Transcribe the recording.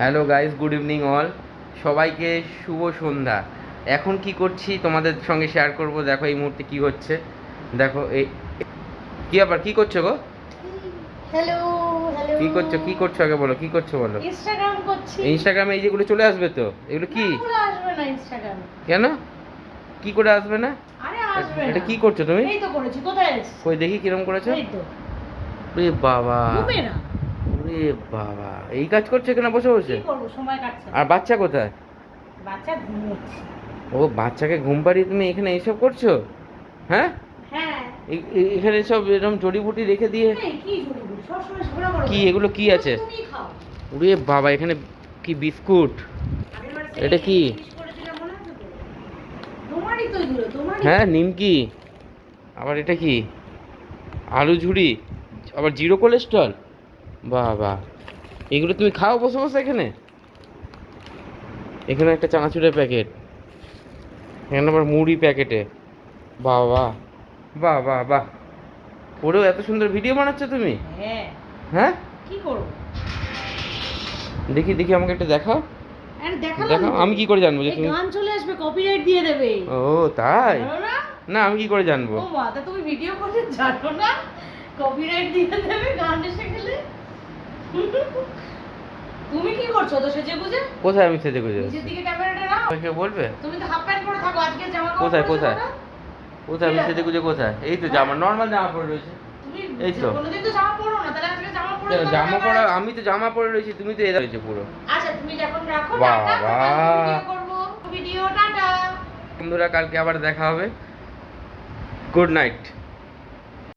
Hello guys good evening all. সবাইকে শুভ সন্ধ্যা। এখন কি করছি তোমাদের সঙ্গে শেয়ার করব দেখো এই মুহূর্তে কি হচ্ছে। দেখো এই কি ব্যাপার কি করছ গো? হ্যালো হ্যালো কি করছ কি করছ আগে বলো কি করছ বলো? ইনস্টাগ্রাম করছি। ইনস্টাগ্রামে এই যেগুলো চলে আসবে তো এগুলো কি? আসবে না ইনস্টাগ্রাম কেন? কি করে আসবে না? আরে আসবে এটা কি করছ তুমি? এই তো করেছি কোথায় কই দেখি কিরম করেছ। এই তো। বাবা। ঘুমে না। ওরে বাবা এই কাজ করছ এখানে বসে বসে? সময় কাটছে আর বাচ্চা কোথায়? বাচ্চা ঘুমোচ্ছে। ও বাচ্চাকে ঘুম পাড়িয়ে তুমি এখানে এইসব করছ? হ্যাঁ? হ্যাঁ। এ- এ- এখানে সব এরকম জড়িবুটি রেখে দিয়ে? কি? এগুলো কি আছে? ওরে বাবা এখানে কি বিস্কুট? এটা কি? হ্যাঁ নিমকি। আবার এটা কি? আলু ঝুড়ি আবার জিরো কোলেস্ট্রল? বাবা। এগুলো তুমি খাও বসে বসে এখানে? এখানে একটা চানাচুরের প্যাকেট। এখানে আবার মুড়ি প্যাকেটে। বাবা। বাহ বাহ। বাহ পরেও এত সুন্দর ভিডিও বানাচ্ছ তুমি? হ্যাঁ। হ্যাঁ? কি করব? দেখি দেখি আমাকে একটা দেখাও। দেখাও আমি কি করে জানব যে তুমি গান চলে আসবে কপিরাইট দিয়ে দেবে। ও তাই? না? আমি কি করে জানব? ও মা তুমি ভিডিও করতে জানো না? কপিরাইট দিয়ে দেবে গান এসে তুমি কি করছ? তো সেজে বুঝে কোথায় আমি সেজে গুজে নিচের দিকে ক্যামেরাটা নাও। কেউ বলবে? তুমি তো হাফ প্যান্ট পরে থাকো আজকে জামা কোথায়, কোথায়? কোথায় আমি সেজে গুজে কোথায়? এই তো জামা নর্মাল জামা পরে রয়েছে। তুমি এই তো। কোনোদিন তো জামা পরো না তাহলে আজকে জামা পরে জামা পরা আমি তো জামা পরে রয়েছি তুমি তো এরা রয়েছে পুরো। আচ্ছা তুমি যখন রাখো বাবা। টাটা ভিডিও করব। Video tata. বন্ধুরা কালকে আবার দেখা হবে। Good night